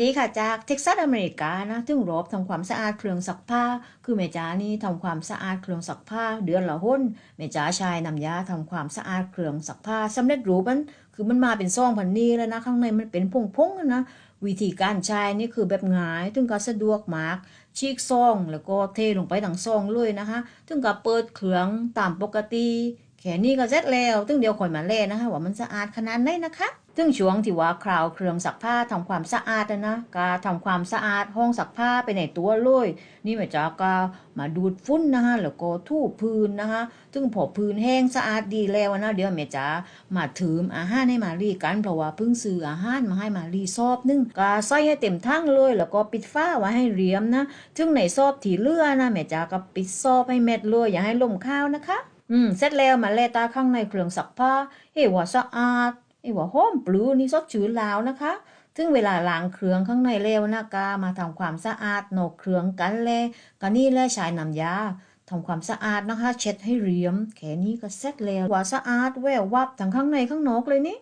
ดีค่ะจากเท็กซัสอเมริกานะถึงรบทำความสะอาดเครื่องซักผ้า คือแม่จ๋านี่ทำความสะอาดเครื่องซักผ้า เดือนละหนแม่จ๋าใช้น้ำยาทำความสะอาดเครื่องซักผ้าสำเร็จรูปมันคือมันมาเป็นซองพันนี้แล้วนะข้างในมันเป็นพงๆนะวิธีการใช้นี่คือแบบง่ายถึงก็สะดวกมากฉีกซองแล้วก็เทลงไปทั้งซองเลยนะคะถึงกับเปิดเครื่องตามปกติ แค่นี้ก็เสร็จแล้วถึงเดี๋ยวคอยมาเล่นะคะว่ามันสะอาดขนาดไหนนะคะถึงช่วงที่ว่าคราวเครื่องซักผ้าทำความสะอาดนะก็ทำความสะอาดห้องซักผ้าไปในตัวเลยนี่แม่จ๋าก็มาดูดฝุ่นนะคะแล้วก็ทูบพื้นนะคะถึงพอพื้นแห้งสะอาดดีแล้วนะเดี๋ยวแม่จ๋ามาถืมอาหารให้มารีกันเพราะว่าเพิ่งซื้ออาหารมาให้มารีซอบนึงก็ใส่ให้เต็มทั้งเลย แล้วก็ปิดฝ้าไว้ให้เรียมนะถึงในซอบที่เลือนะแม่จ๋าก็ปิดซอบให้เม็ดเลยอย่าให้ลมข้าวนะคะ อืมเสร็จแล้วมาแลตาข้างในเครื่องซักผ้าเฮ้ว่าสะอาดเฮ้ว่าหอมปลือนี่สดชื่นแล้วนะคะถึงเวลาล้างเครื่องข้างในแล้วนะกามาทำความสะอาดนอกเครื่องกันแลก็นี่แหละใช้น้ำยาทำความสะอาดนะคะ เช็ดให้เรียม แค่นี้ก็เสร็จแล้วว่าสะอาดแวววับทั้งข้างในข้างนอกเลยนี่